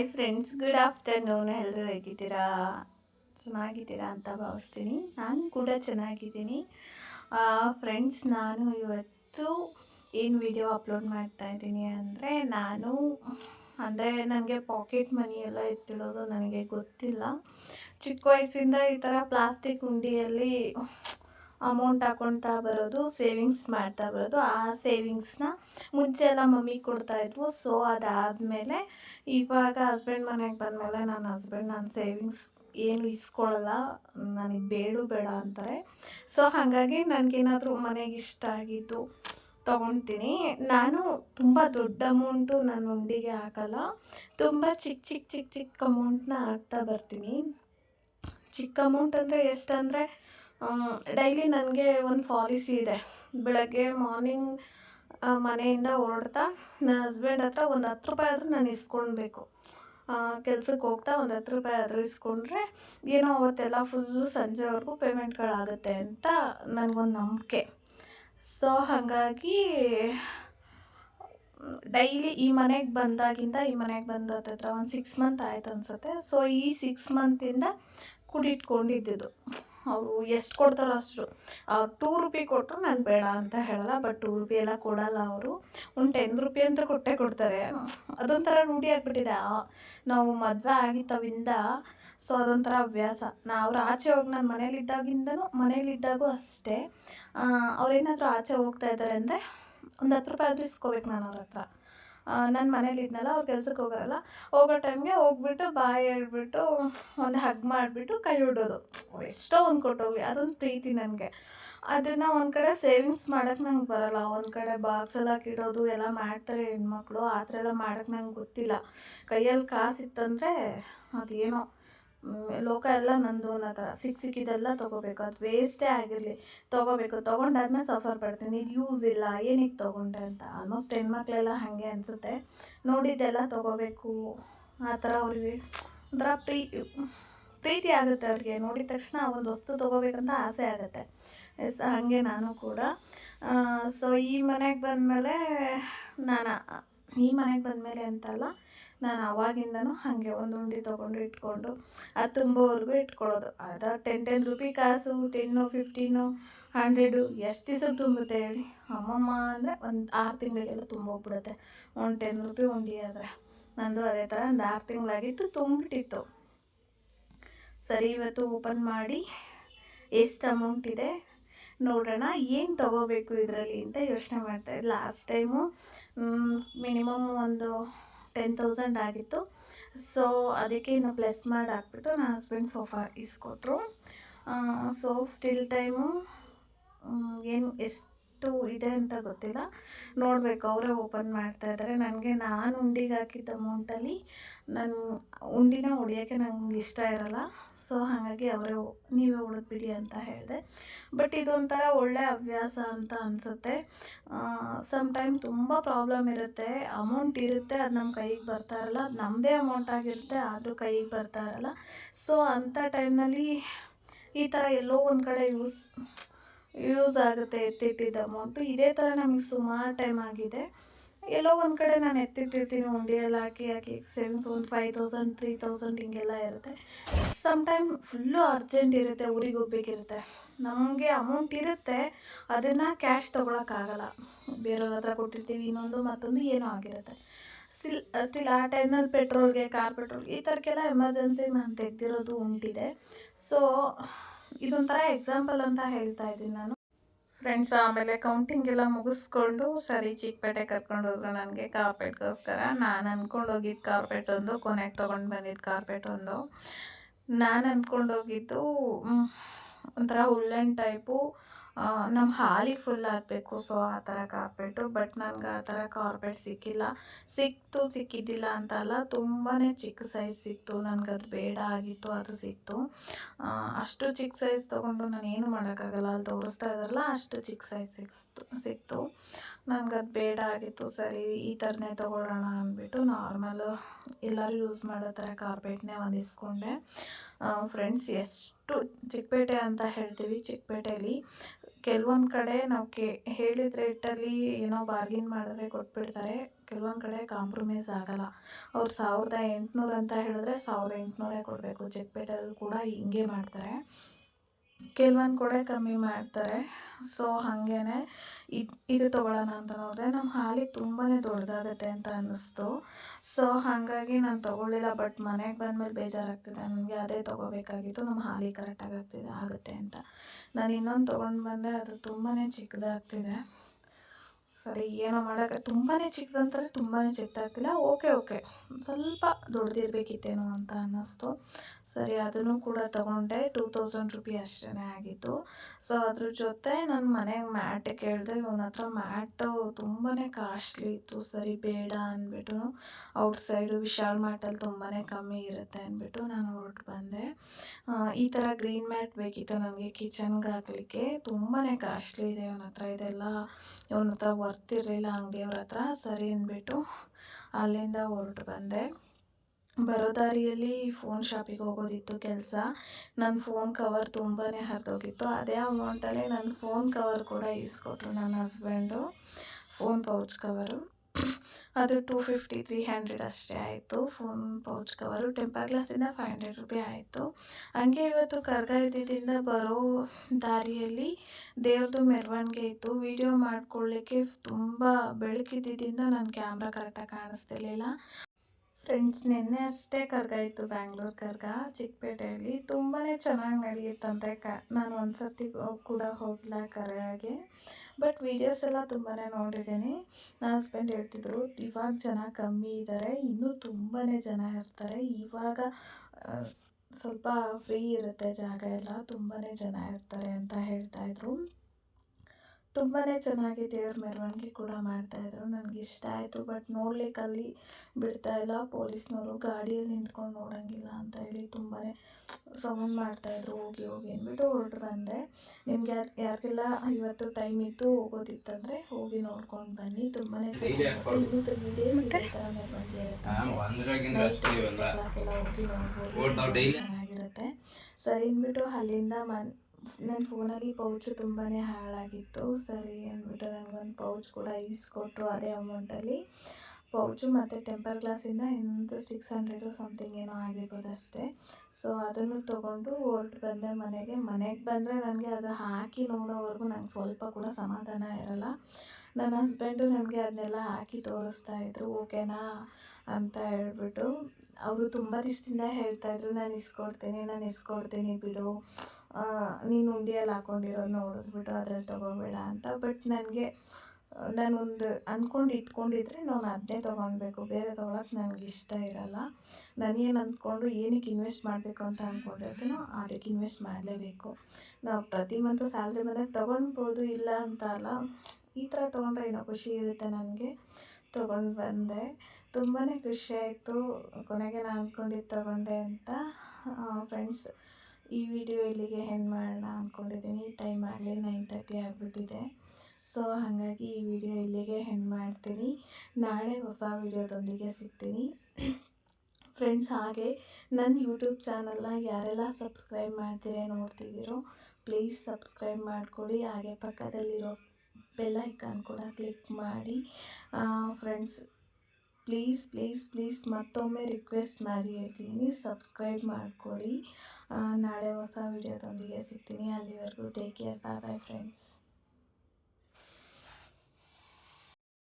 Hi friends good afternoon ಎಲ್ಲರೂ ಹೇಗಿದ್ದೀರಾ? ಚೆನ್ನಾಗಿದ್ದೀರಾ ಅಂತ ಭಾವಿಸ್ತೀನಿ. ನಾನು ಕೂಡ ಚೆನ್ನಾಗಿದ್ದೀನಿ. ಫ್ರೆಂಡ್ಸ್ ನಾನು ಇವತ್ತು ಏನು ವಿಡಿಯೋ ಅಪ್ಲೋಡ್ ಮಾಡ್ತಾ ಇದ್ದೀನಿ ಅಂದರೆ ನಾನು, ಅಂದರೆ ನನಗೆ ಪಾಕೆಟ್ ಮನಿ ಎಲ್ಲ ಎತ್ತಿಡೋದು ನನಗೆ ಗೊತ್ತಿಲ್ಲ. ಚಿಕ್ಕ ವಯಸ್ಸಿಂದ ಈ ಥರ ಪ್ಲಾಸ್ಟಿಕ್ ಉಂಡಿಯಲ್ಲಿ ಅಮೌಂಟ್ ಹಾಕೊಳ್ತಾ ಬರೋದು ಸೇವಿಂಗ್ಸ್ ಮಾಡ್ತಾ ಬರೋದು. ಆ ಸೇವಿಂಗ್ಸ್ನ ಮುಂಚೆ ಎಲ್ಲ ಮಮ್ಮಿ ಕೊಡ್ತಾಯಿದ್ವು ಸೊ ಅದಾದಮೇಲೆ ಇವಾಗ ಹಸ್ಬೆಂಡ್ ಮನೆಗೆ ಬಂದಮೇಲೆ ನನ್ನ ಹಸ್ಬೆಂಡ್ ನಾನು ಸೇವಿಂಗ್ಸ್ ಏನು ಇಸ್ಕೊಳ್ಳಲ್ಲ ನನಗೆ ಬೇಡು, ಬೇಡ ಅಂತಾರೆ. ಸೊ ಹಾಗಾಗಿ ನನಗೇನಾದರೂ ಮನೆಗೆ ಇಷ್ಟ ಆಗಿದ್ದು ತೊಗೊಳ್ತೀನಿ ನಾನು ತುಂಬ ದೊಡ್ಡ ಅಮೌಂಟು ನಾನು ಉಂಡಿಗೆ ಹಾಕಲ್ಲ. ತುಂಬ ಚಿಕ್ಕ ಚಿಕ್ಕ ಚಿಕ್ಕ ಚಿಕ್ಕ ಅಮೌಂಟ್ನ ಹಾಕ್ತಾ ಬರ್ತೀನಿ. ಚಿಕ್ಕ ಅಮೌಂಟ್ ಅಂದರೆ ಎಷ್ಟಂದರೆ ಡೈಲಿ ನನಗೆ ಒಂದು ಪಾಲಿಸಿ ಇದೆ. ಬೆಳಗ್ಗೆ ಮಾರ್ನಿಂಗ್ ಮನೆಯಿಂದ ಹೊರಡ್ತಾ ನನ್ನ ಹಸ್ಬೆಂಡ್ ಹತ್ರ ಒಂದು ಹತ್ತು ರೂಪಾಯಿ ಆದರೂ ನಾನು ಇಸ್ಕೊಳ್ಬೇಕು ಕೆಲ್ಸಕ್ಕೆ ಹೋಗ್ತಾ ಒಂದು ಹತ್ತು ರೂಪಾಯಿ ಆದರೂ ಇಸ್ಕೊಂಡ್ರೆ ಏನೋ ಅವತ್ತೆಲ್ಲ ಫುಲ್ಲು ಸಂಜೆವರೆಗೂ ಪೇಮೆಂಟ್ಗಳಾಗುತ್ತೆ ಅಂತ ನನಗೊಂದು ನಂಬಿಕೆ. ಸೊ ಹಾಗಾಗಿ ಡೈಲಿ ಈ ಮನೆಗೆ ಬಂದಾಗಿಂದ ಈ ಮನೆಗೆ ಬಂದ ಹತ್ರ ಒಂದು ಸಿಕ್ಸ್ ಮಂತ್ ಆಯ್ತು ಅನಿಸುತ್ತೆ. ಸೊ ಈ ಸಿಕ್ಸ್ ಮಂತಿಂದ ಕುಡಿಟ್ಕೊಂಡಿದ್ದು ಅವರು ಎಷ್ಟು ಕೊಡ್ತಾರೋ ಅಷ್ಟು ಟೂ ರುಪಿ ಕೊಟ್ಟರು ನಾನು ಬೇಡ ಅಂತ ಹೇಳಲ್ಲ ಬಟ್ ಟೂ ರುಪಿ ಎಲ್ಲ ಕೊಡಲ್ಲ ಅವರು. ಒಂದು ಟೆನ್ ರುಪಿ ಅಂತ ಕೊಟ್ಟೇ ಕೊಡ್ತಾರೆ. ಅದೊಂಥರ ರೂಢಿ ಆಗಿಬಿಟ್ಟಿದೆ. ನಾವು ಮದುವೆ ಆಗಿತ್ತವಿಂದ ಸೊ ಅದೊಂಥರ ಅಭ್ಯಾಸ ನಾ ಅವ್ರು ಆಚೆ ಹೋಗಿ ನಾನು ಮನೇಲಿದ್ದಾಗಿಂದನೂ ಮನೇಲಿದ್ದಾಗೂ ಅಷ್ಟೇ. ಅವ್ರೇನಾದರೂ ಆಚೆ ಹೋಗ್ತಾ ಇದ್ದಾರೆ ಅಂದರೆ ಒಂದು ಹತ್ತು ರೂಪಾಯಿ ಆದರೂ ಇಸ್ಕೋಬೇಕು ನಾನು ಅವ್ರ ಹತ್ರ. ನನ್ನ ಮನೇಲಿ ಇದ್ನಲ್ಲ, ಅವ್ರು ಕೆಲ್ಸಕ್ಕೆ ಹೋಗೋಲ್ಲ ಹೋಗೋ ಟೈಮ್ಗೆ ಹೋಗ್ಬಿಟ್ಟು ಬಾಯಿ ಹೇಳ್ಬಿಟ್ಟು, ಒಂದು ಹಗ್ ಮಾಡಿಬಿಟ್ಟು ಕೈ ಹಿಡೋದು ಎಷ್ಟೋ ಒಂದು ಕೊಟ್ಟೋಗಿ ಅದೊಂದು ಪ್ರೀತಿ ನನಗೆ. ಅದನ್ನು ಒಂದು ಕಡೆ ಸೇವಿಂಗ್ಸ್ ಮಾಡೋಕ್ಕೆ ನಂಗೆ ಬರೋಲ್ಲ. ಒಂದು ಕಡೆ ಬಾಕ್ಸಲ್ಲಿ ಹಾಕಿಡೋದು, ಎಲ್ಲ ಮಾಡ್ತಾರೆ ಹೆಣ್ಮಕ್ಳು, ಆ ಥರ ಎಲ್ಲ ಮಾಡೋಕ್ಕೆ ನಂಗೆ ಗೊತ್ತಿಲ್ಲ. ಕೈಯಲ್ಲಿ ಕಾಸು ಇತ್ತಂದರೆ ಅದೇನೋ. ಲೋಕ ಎಲ್ಲ ನಂದು ಅನ್ನೋ ಥರ ಸಿಕ್ಕ ಸಿಕ್ಕಿದೆಲ್ಲ ತೊಗೋಬೇಕು. ಅದು ವೇಸ್ಟೇ ಆಗಿರಲಿ. ತೊಗೋಬೇಕು. ತೊಗೊಂಡಾದ್ಮೇಲೆ ಸಫರ್ ಪಡ್ತೀನಿ. ಇದು ಯೂಸ್ ಇಲ್ಲ. ಏನಕ್ಕೆ ತೊಗೊಂಡೆ ಅಂತ. ಆಲ್ಮೋಸ್ಟ್ ಹೆಣ್ಮಕ್ಳೆಲ್ಲ ಹಾಗೆ ಅನಿಸುತ್ತೆ. ನೋಡಿದ್ದೆಲ್ಲ ತೊಗೋಬೇಕು. ಆ ಥರ ಅವ್ರಿಗೆ ಒಂಥರ ಪ್ರೀ, ಪ್ರೀತಿ ಆಗುತ್ತೆ ಅವ್ರಿಗೆ. ನೋಡಿದ ತಕ್ಷಣ ಒಂದು ವಸ್ತು ತೊಗೋಬೇಕಂತ ಆಸೆ ಆಗುತ್ತೆ. ಎಸ್ ಹಾಗೆ ನಾನು ಕೂಡ. ಸೊ ಈ ಮನೆಗೆ ಬಂದಮೇಲೆ ನಾನು, ಈ ಮನೆಗೆ ಬಂದಮೇಲೆ ಅಂತಲ್ಲ ನಾನು ಅವಾಗಿಂದನೂ ಹಾಗೆ ಒಂದು ಉಂಡೆ ತೊಗೊಂಡು ಇಟ್ಕೊಂಡು, ಅದು ತುಂಬೋವರೆಗೂ ಇಟ್ಕೊಳ್ಳೋದು. ಅದು ಟೆನ್ ಟೆನ್ ರುಪಿ ಕಾಸು ಟೆನ್ನು ಫಿಫ್ಟೀನು ಹಂಡ್ರೆಡು ಎಷ್ಟು ದಿವಸ ತುಂಬುತ್ತೆ ಹೇಳಿ? ಅಮ್ಮಮ್ಮ ಅಂದರೆ ಒಂದು ಆರು ತಿಂಗಳಿಗೆಲ್ಲ ತುಂಬೋಗ್ಬಿಡುತ್ತೆ. ಒಂದು ಟೆನ್ ರುಪಿ ಉಂಡಿ ಆದರೆ. ನಂದು ಅದೇ ಥರ ಒಂದು ಆರು ತಿಂಗಳಾಗಿತ್ತು ತುಂಬಿಟ್ಟಿತ್ತು ಸರಿ, ಇವತ್ತು ಓಪನ್ ಮಾಡಿ ಎಷ್ಟು ಅಮೌಂಟ್ ಇದೆ ನೋಡೋಣ. ಏನು ತೊಗೋಬೇಕು ಇದರಲ್ಲಿ ಅಂತ ಯೋಚನೆ ಮಾಡ್ತಾಯಿದ್ದೆ ಲಾಸ್ಟ್ ಟೈಮು ಮಿನಿಮಮ್ ಒಂದು ಟೆನ್ ತೌಸಂಡ್ ಆಗಿತ್ತು. ಸೊ ಅದಕ್ಕೆ ಇನ್ನು ಪ್ಲಸ್ ಮಾಡಿ ಹಾಕ್ಬಿಟ್ಟು ನನ್ನ ಹಸ್ಬೆಂಡ್ ಸೋಫಾ ಇಸ್ಕೊಟ್ರು. ಸೊ ಸ್ಟಿಲ್ ಟೈಮು ಏನು ಎಷ್ಟು ಇದೆ ಅಂತ ಗೊತ್ತಿಲ್ಲ. ನೋಡಬೇಕು, ಅವರೇ ಓಪನ್ ಮಾಡ್ತಾ ಇದ್ದಾರೆ ನನಗೆ ನಾನು ಉಂಡಿಗೆ ಹಾಕಿದ್ದ ಅಮೌಂಟಲ್ಲಿ ನಾನು ಉಂಡಿನ ಹೊಡಿಯೋಕ್ಕೆ ನಂಗೆ ಇಷ್ಟ ಇರಲ್ಲ. ಸೊ ಹಾಗಾಗಿ ಅವರೇ ನೀವೇ ಉಳಿದ್ಬಿಡಿ ಅಂತ ಹೇಳಿದೆ. ಬಟ್ ಇದೊಂಥರ ಒಳ್ಳೆ ಹವ್ಯಾಸ ಅಂತ ಅನಿಸುತ್ತೆ. ಸಮ್ ಟೈಮ್ ತುಂಬ ಪ್ರಾಬ್ಲಮ್ ಇರುತ್ತೆ. ಅಮೌಂಟ್ ಇರುತ್ತೆ, ಅದು ನಮ್ಮ ಕೈಗೆ ಬರ್ತಾ ಇರಲ್ಲ. ನಮ್ಮದೇ ಅಮೌಂಟ್ ಆಗಿರುತ್ತೆ, ಆದರೂ ಕೈಗೆ ಬರ್ತಾ ಇರಲ್ಲ. ಸೊ ಅಂಥ ಟೈಮ್ನಲ್ಲಿ ಈ ಥರ ಎಲ್ಲೋ ಒಂದು ಕಡೆ ಯೂಸ್ ಯೂಸ್ ಆಗುತ್ತೆ ಎತ್ತಿಟ್ಟಿದ್ದ ಅಮೌಂಟು ಇದೇ ಥರ ನಮಗೆ ಸುಮಾರು ಟೈಮ್ ಆಗಿದೆ. ಎಲ್ಲೋ ಒಂದು ಕಡೆ ನಾನು ಎತ್ತಿಟ್ಟಿರ್ತೀನಿ ಉಂಡಿಯಲ್ಲಿ ಹಾಕಿ ಹಾಕಿ ಸೇವಿಂಗ್ಸ್ ಒಂದು ಫೈವ್ ತೌಸಂಡ್ ತ್ರೀ ತೌಸಂಡ್ ಹಿಂಗೆಲ್ಲ ಇರುತ್ತೆ. ಸಮ್ ಟೈಮ್ ಫುಲ್ಲು ಅರ್ಜೆಂಟ್ ಇರುತ್ತೆ, ಊರಿಗೆ ಹೋಗ್ಬೇಕಿರುತ್ತೆ. ನಮಗೆ ಅಮೌಂಟ್ ಇರುತ್ತೆ, ಅದನ್ನು ಕ್ಯಾಶ್ ತೊಗೊಳಕ್ಕಾಗಲ್ಲ ಬೇರೆಯವ್ರ ಹತ್ರ ಕೊಟ್ಟಿರ್ತೀವಿ, ಇನ್ನೊಂದು ಮತ್ತೊಂದು ಏನೋ ಆಗಿರುತ್ತೆ. ಸ್ಟಿಲ್ ಸ್ಟಿಲ್ ಆ ಟೈಮ್ನಲ್ಲಿ ಪೆಟ್ರೋಲ್ಗೆ ಕಾರ್ ಪೆಟ್ರೋಲ್ ಈ ಥರಕ್ಕೆಲ್ಲ ಎಮರ್ಜೆನ್ಸಿಗೆ ನಾನು ತೆಗೆದಿರೋದು ಉಂಟಿದೆ. ಸೊ ಇದೊಂಥರ ಎಕ್ಸಾಂಪಲ್ ಅಂತ ಹೇಳ್ತಾ ಇದ್ದೀನಿ ನಾನು. ಫ್ರೆಂಡ್ಸ್ ಆಮೇಲೆ ಕೌಂಟಿಂಗ್ ಎಲ್ಲ ಮುಗಿಸ್ಕೊಂಡು ಸರಿ ಚಿಕ್ಕಪೇಟೆ ಕರ್ಕೊಂಡು ಹೋದ್ರು ನನಗೆ ಕಾರ್ಪೆಟ್ಗೋಸ್ಕರ ನಾನು ಅಂದ್ಕೊಂಡು ಹೋಗಿದ್ದು ಕಾರ್ಪೆಟ್ ಒಂದು, ಕೊನೆಗೆ ತೊಗೊಂಡು ಬಂದಿದ್ದು ಕಾರ್ಪೆಟ್ ಒಂದು. ನಾನು ಅಂದ್ಕೊಂಡು ಹೋಗಿದ್ದು ಒಂಥರ ಉಳ್ಳನ್ ಟೈಪು ನಮ್ಮ ಹಾಲಿಗೆ ಫುಲ್ ಆಗಬೇಕು ಸೊ ಆ ಥರ ಕಾರ್ಪೆಟು ಬಟ್ ನನಗೆ ಆ ಥರ ಕಾರ್ಪೆಟ್ ಸಿಕ್ಕಿಲ್ಲ. ಸಿಕ್ತು, ಸಿಕ್ಕಿದ್ದಿಲ್ಲ ಅಂತ ಅಲ್ಲ ತುಂಬಾ ಚಿಕ್ಕ ಸೈಜ್ ಸಿಕ್ತು. ನನಗೆ ಅದು ಬೇಡ ಆಗಿತ್ತು, ಅದು ಸಿಕ್ತು. ಅಷ್ಟು ಚಿಕ್ಕ ಸೈಜ್ ತೊಗೊಂಡು ನಾನು ಏನು ಮಾಡೋಕ್ಕಾಗಲ್ಲ. ಅಲ್ಲಿ ತೋರಿಸ್ತಾ ಇದ್ದಾರಲ್ಲ, ಅಷ್ಟು ಚಿಕ್ಕ ಸೈಜ್ ಸಿಕ್ಸ್ತು, ಸಿಕ್ತು. ನನಗೆ ಅದು ಬೇಡ ಆಗಿತ್ತು, ಸರಿ, ಈ ಥರನೇ ತೊಗೊಳ್ಳೋಣ ಅಂದ್ಬಿಟ್ಟು ನಾರ್ಮಲ್ ಎಲ್ಲರೂ ಯೂಸ್ ಮಾಡೋ ಥರ ಕಾರ್ಪೆಟ್ನೇ ಒಂದು ಇಸ್ಕೊಂಡೆ. ಫ್ರೆಂಡ್ಸ್ ಎಷ್ಟು ಚಿಕ್ಕಪೇಟೆ ಅಂತ ಹೇಳ್ತೀವಿ. ಚಿಕ್ಕಪೇಟೆಯಲ್ಲಿ ಕೆಲವೊಂದು ಕಡೆ ನಾವು ಕೇ, ಹೇಳಿದ ರೇಟಲ್ಲಿ ಏನೋ ಬಾರ್ಗಿನ್ ಮಾಡಿದ್ರೆ ಕೊಟ್ಬಿಡ್ತಾರೆ. ಕೆಲವೊಂದು ಕಡೆ ಕಾಂಪ್ರಮೈಸ್ ಆಗಲ್ಲ. ಅವ್ರು ಸಾವಿರದ ಎಂಟುನೂರು ಅಂತ ಹೇಳಿದ್ರೆ ಸಾವಿರದ ಎಂಟುನೂರೇ ಕೊಡಬೇಕು. ಚಿಕ್ಕಪೇಟೆಯಲ್ಲಿ ಕೂಡ ಹಿಂಗೆ ಮಾಡ್ತಾರೆ. ಕೆಲವೊಂದು ಕೂಡ ಕಮ್ಮಿ ಮಾಡ್ತಾರೆ. ಸೊ ಹಾಗೇನೆ ಇದು ಇದು ತೊಗೊಳ್ಳೋಣ ಅಂತ ನೋಡಿದೆ ನಮ್ಮ ಹಾಲಿಗೆ ತುಂಬಾ ದೊಡ್ಡದಾಗುತ್ತೆ ಅಂತ ಅನ್ನಿಸ್ತು. ಸೊ ಹಾಗಾಗಿ ನಾನು ತೊಗೊಳ್ಳಿಲ್ಲ ಬಟ್ ಮನೆಗೆ ಬಂದಮೇಲೆ ಬೇಜಾರಾಗ್ತಿದೆ. ನನಗೆ ಅದೇ ತೊಗೋಬೇಕಾಗಿತ್ತು. ನಮ್ಮ ಹಾಲಿಗೆ ಕರೆಕ್ಟಾಗಿ ಆಗ್ತಿದೆ, ಆಗುತ್ತೆ ಅಂತ. ನಾನು ಇನ್ನೊಂದು ತೊಗೊಂಡು ಬಂದೆ, ಅದು ತುಂಬಾ ಚಿಕ್ಕದಾಗ್ತಿದೆ. ಸರಿ, ಏನೋ ಮಾಡೋಕ್ಕೆ ತುಂಬಾ ಚಿಕ್ಕದಂತಾರೆ ತುಂಬಾ ಚಿಕ್ಕದಾಗ್ತಿಲ್ಲ ಓಕೆ ಓಕೆ. ಸ್ವಲ್ಪ ದೊಡ್ಡದಿರ್ಬೇಕಿತ್ತೇನೋ ಅಂತ ಅನ್ನಿಸ್ತು. ಸರಿ, ಅದನ್ನು ಕೂಡ ತಗೊಂಡೆ. ಟೂ ತೌಸಂಡ್ ರುಪಿ ಅಷ್ಟೇ ಆಗಿತ್ತು. ಸೊ ಅದ್ರ ಜೊತೆ ನನ್ನ ಮನೆಗೆ ಮ್ಯಾಟ್ ಕೇಳಿದೆ, ಇವನ ಹತ್ರ ಮ್ಯಾಟು ತುಂಬಾ ಕಾಸ್ಟ್ಲಿ ಇತ್ತು, ಸರಿ ಬೇಡ ಅಂದ್ಬಿಟ್ಟು ಔಟ್ ಸೈಡು ವಿಶಾಲ್ ಮ್ಯಾಟಲ್ಲಿ ತುಂಬಾ ಕಮ್ಮಿ ಇರುತ್ತೆ ಅಂದ್ಬಿಟ್ಟು ನಾನು ಹೊರಟು ಬಂದೆ. ಈ ಥರ ಗ್ರೀನ್ ಮ್ಯಾಟ್ ಬೇಕಿತ್ತು ನನಗೆ ಕಿಚನ್ಗೆ ಹಾಕಲಿಕ್ಕೆ. ತುಂಬಾ ಕಾಸ್ಟ್ಲಿ ಇದೆ, ಇವನ ಹತ್ರ ಇದೆಲ್ಲ. ಇವನ ಹತ್ರ ವರ್ತಿರಲಿಲ್ಲ ಅಂಗಡಿಯವ್ರ ಹತ್ರ, ಸರಿ ಅಂದ್ಬಿಟ್ಟು ಅಲ್ಲಿಂದ ಹೊರಟು ಬಂದೆ. ಬರೋ ದಾರಿಯಲ್ಲಿ ಫೋನ್ ಶಾಪಿಗೆ ಹೋಗೋದಿತ್ತು ಕೆಲಸ. ನನ್ನ ಫೋನ್ ಕವರ್ ತುಂಬಾ ಹರಿದೋಗಿತ್ತು. ಅದೇ ಅಮೌಂಟಲ್ಲೇ ನನ್ನ ಫೋನ್ ಕವರ್ ಕೂಡ ಇಸ್ಕೊಟ್ರು ನನ್ನ ಹಸ್ಬೆಂಡು ಫೋನ್ ಪೌಚ್ ಕವರು ಅದು ಟೂ ಫಿಫ್ಟಿ ತ್ರೀ ಹಂಡ್ರೆಡ್ ಅಷ್ಟೇ ಆಯಿತು. ಫೋನ್ ಪೌಚ್ ಕವರು ಟೆಂಪರ್ ಗ್ಲಾಸಿಂದ ಫೈವ್ ಹಂಡ್ರೆಡ್ ರುಪಿ ಆಯಿತು. ಹಂಗೆ ಇವತ್ತು ಕರ್ಗ ಇದ್ದಿದ್ದರಿಂದ ಬರೋ ದಾರಿಯಲ್ಲಿ ದೇವ್ರದ್ದು ಮೆರವಣಿಗೆ ಇತ್ತು. ವಿಡಿಯೋ ಮಾಡ್ಕೊಳ್ಳಿಕ್ಕೆ ತುಂಬ ಬೆಳಕಿದ್ದಿದ್ದಿಂದ ನನ್ನ ಕ್ಯಾಮ್ರಾ ಕರೆಕ್ಟಾಗಿ ಕಾಣಿಸ್ತಿರ್ಲಿಲ್ಲ. ಫ್ರೆಂಡ್ಸ್ ನಿನ್ನೆ ಅಷ್ಟೇ ಕರ್ಗ ಇತ್ತು ಬ್ಯಾಂಗ್ಳೂರ್ ಕರ್ಗ, ಚಿಕ್ಕಪೇಟೆಯಲ್ಲಿ. ತುಂಬಾ ಚೆನ್ನಾಗಿ ನಡೆಯುತ್ತಂತೆ ಕ ನಾನು ಒಂದು ಸರ್ತಿ ಕೂಡ ಹೋಗಿಲ್ಲ ಕರ್ಗಾಗೆ ಬಟ್ ವೀಡಿಯೋಸ್ ಎಲ್ಲ ತುಂಬಾ ನೋಡಿದ್ದೀನಿ. ನನ್ನ ಹಸ್ಬೆಂಡ್ ಹೇಳ್ತಿದ್ರು, ಇವಾಗ ಜನ ಕಮ್ಮಿ ಇದ್ದಾರೆ ಇನ್ನೂ ತುಂಬಾ ಜನ ಇರ್ತಾರೆ. ಇವಾಗ ಸ್ವಲ್ಪ ಫ್ರೀ ಇರುತ್ತೆ ಜಾಗ ಎಲ್ಲ ತುಂಬಾ ಜನ ಇರ್ತಾರೆ ಅಂತ ಹೇಳ್ತಾಯಿದ್ರು ತುಂಬಾ ಚೆನ್ನಾಗಿ ದೇವ್ರ ಮೆರವಣಿಗೆ ಕೂಡ ಮಾಡ್ತಾಯಿದ್ರು ನನಗೆ ಇಷ್ಟ ಆಯಿತು. ಬಟ್ ನೋಡ್ಲಿಕ್ಕೆ ಅಲ್ಲಿ ಬಿಡ್ತಾಯಿಲ್ಲ ಪೊಲೀಸ್ನವರು ಗಾಡಿಯಲ್ಲಿ ನಿಂತ್ಕೊಂಡು ನೋಡೋಂಗಿಲ್ಲ ಅಂತ ಹೇಳಿ ತುಂಬಾ ಸೌಂಡ್ ಮಾಡ್ತಾಯಿದ್ರು ಹೋಗಿ ಹೋಗಿ ಅಂದ್ಬಿಟ್ಟು ಹೊರಟು ಬಂದೆ. ನಿಮ್ಗೆ ಯಾರು ಯಾರಿಗೆಲ್ಲ ಇವತ್ತು ಟೈಮ್ ಇತ್ತು ಹೋಗೋದಿತ್ತಂದರೆ ಹೋಗಿ ನೋಡ್ಕೊಂಡು ಬನ್ನಿ. ತುಂಬಾ ಚೆನ್ನಾಗಿರುತ್ತೆ ಇನ್ನೂ ತ್ರೀ ಡೇಸ್ ಇದೇ ಥರ ಮೆರವಣಿಗೆ ಇರುತ್ತೆ. ಹೋಗಿ ನೋಡ್ಬೋದು. ಚೆನ್ನಾಗಿರುತ್ತೆ. ಸರಿ ಅಂದ್ಬಿಟ್ಟು ಅಲ್ಲಿಂದ ಮನ್ ನನ್ನ ಫೋನಲ್ಲಿ ಪೌಚು ತುಂಬಾ ಹಾಳಾಗಿತ್ತು. ಸರಿ ಅಂದ್ಬಿಟ್ಟು ನನಗೊಂದು ಪೌಚ್ ಕೂಡ ಇಸ್ಕೊಟ್ರು ಅದೇ ಅಮೌಂಟಲ್ಲಿ. ಪೌಚು ಮತ್ತು ಟೆಂಪರ್ ಗ್ಲಾಸಿಂದ ಇನ್ನೊಂದು ಸಿಕ್ಸ್ ಹಂಡ್ರೆಡು ಸಮಥಿಂಗ್ ಏನೋ ಆಗಿರ್ಬೋದು ಅಷ್ಟೇ. ಸೊ ಅದನ್ನು ತೊಗೊಂಡು ಹೊರಟು ಬಂದೆ ಮನೆಗೆ. ಮನೆಗೆ ಬಂದರೆ ನನಗೆ ಅದು ಹಾಕಿ ನೋಡೋವರೆಗೂ ನಂಗೆ ಸ್ವಲ್ಪ ಕೂಡ ಸಮಾಧಾನ ಇರಲ್ಲ. ನನ್ನ ಹಸ್ಬೆಂಡು ನನಗೆ ಅದನ್ನೆಲ್ಲ ಹಾಕಿ ತೋರಿಸ್ತಾ ಇದ್ರು. ಓಕೆನಾ ಅಂತ ಹೇಳ್ಬಿಟ್ಟು. ಅವರು ತುಂಬ ದಿವಸದಿಂದ ಹೇಳ್ತಾಯಿದ್ರು ನಾನು ಇಸ್ಕೊಡ್ತೀನಿ ನಾನು ಇಸ್ಕೊಡ್ತೀನಿ ಬಿಡು. ನೀನು ಉಂಡಿಯಲ್ಲಿ ಹಾಕ್ಕೊಂಡಿರೋದು ನೋಡಿದ್ಬಿಟ್ಟು ಅದ್ರಲ್ಲಿ ತೊಗೋಬೇಡ ಅಂತ. ಬಟ್ ನನಗೆ ನಾನೊಂದು ಅಂದ್ಕೊಂಡು ಇಟ್ಕೊಂಡಿದ್ರೆ ನಾನು ಅದನ್ನೇ ತೊಗೊಳ್ಬೇಕು ಬೇರೆ ತೊಗೊಳಕ್ಕೆ ನನಗೆ ಇಷ್ಟ ಇರಲ್ಲ. ನಾನೇನು ಅಂದ್ಕೊಂಡು ಏನಕ್ಕೆ ಇನ್ವೆಸ್ಟ್ ಮಾಡಬೇಕು ಅಂತ ಅಂದ್ಕೊಂಡಿರ್ತೀನೋ ಅದಕ್ಕೆ ಇನ್ವೆಸ್ಟ್ ಮಾಡಲೇಬೇಕು. ನಾವು ಪ್ರತಿ ಮಂತು ಸ್ಯಾಲ್ರಿ ಮೇಲೆ ತೊಗೊಳ್ಬೋದು, ಇಲ್ಲ ಅಂತ ಅಲ್ಲ. ಈ ಥರ ತೊಗೊಂಡ್ರೆ ಏನೋ ಖುಷಿ ಇರುತ್ತೆ ನನಗೆ. ತೊಗೊಂಡು ಬಂದೆ. ತುಂಬಾ ಖುಷಿಯಾಯಿತು ಕೊನೆಗೆ ನಾನು ಅಂದ್ಕೊಂಡಿದ್ದು ತೊಗೊಂಡೆ ಅಂತ. ಫ್ರೆಂಡ್ಸ್ ಈ ವಿಡಿಯೋ ಇಲ್ಲಿಗೆ ಹೆಂಡ್ ಮಾಡೋಣ ಅಂದ್ಕೊಂಡಿದ್ದೀನಿ ಟೈಮ್ ಆಗಲಿ ನೈನ್ ತರ್ಟಿ ಆಗಿಬಿಟ್ಟಿದೆ. ಸೊ ಹಾಗಾಗಿ ಈ ವಿಡಿಯೋ ಇಲ್ಲಿಗೆ ಹೆಂಡ್ ಮಾಡ್ತೀನಿ. ನಾಳೆ ಹೊಸ ವಿಡಿಯೋದೊಂದಿಗೆ ಸಿಗ್ತೀನಿ. ಫ್ರೆಂಡ್ಸ್ ಹಾಗೆ ನನ್ನ ಯೂಟ್ಯೂಬ್ ಚಾನಲ್ನ ಯಾರೆಲ್ಲ ಸಬ್ಸ್ಕ್ರೈಬ್ ಮಾಡ್ತೀರಿ ನೋಡ್ತಿದ್ದೀರೋ ಪ್ಲೀಸ್ ಸಬ್ಸ್ಕ್ರೈಬ್ ಮಾಡ್ಕೊಳ್ಳಿ. ಹಾಗೆ ಪಕ್ಕದಲ್ಲಿರೋ ಬೆಲ್ಲೈಕಾನ್ ಕೂಡ ಕ್ಲಿಕ್ ಮಾಡಿ. ಫ್ರೆಂಡ್ಸ್ ಪ್ಲೀಸ್ ಪ್ಲೀಸ್ ಪ್ಲೀಸ್ ಮತ್ತೊಮ್ಮೆ ರಿಕ್ವೆಸ್ಟ್ ಮಾಡಿ ಹೇಳ್ತೀನಿ. ಸಬ್ಸ್ಕ್ರೈಬ್ ಮಾಡ್ಕೊಳ್ಳಿ ನಾಳೆ ಹೊಸ ವಿಡಿಯೋದೊಂದಿಗೆ ಸಿಗ್ತೀನಿ. ಅಲ್ಲಿವರೆಗೂ take care bye bye friends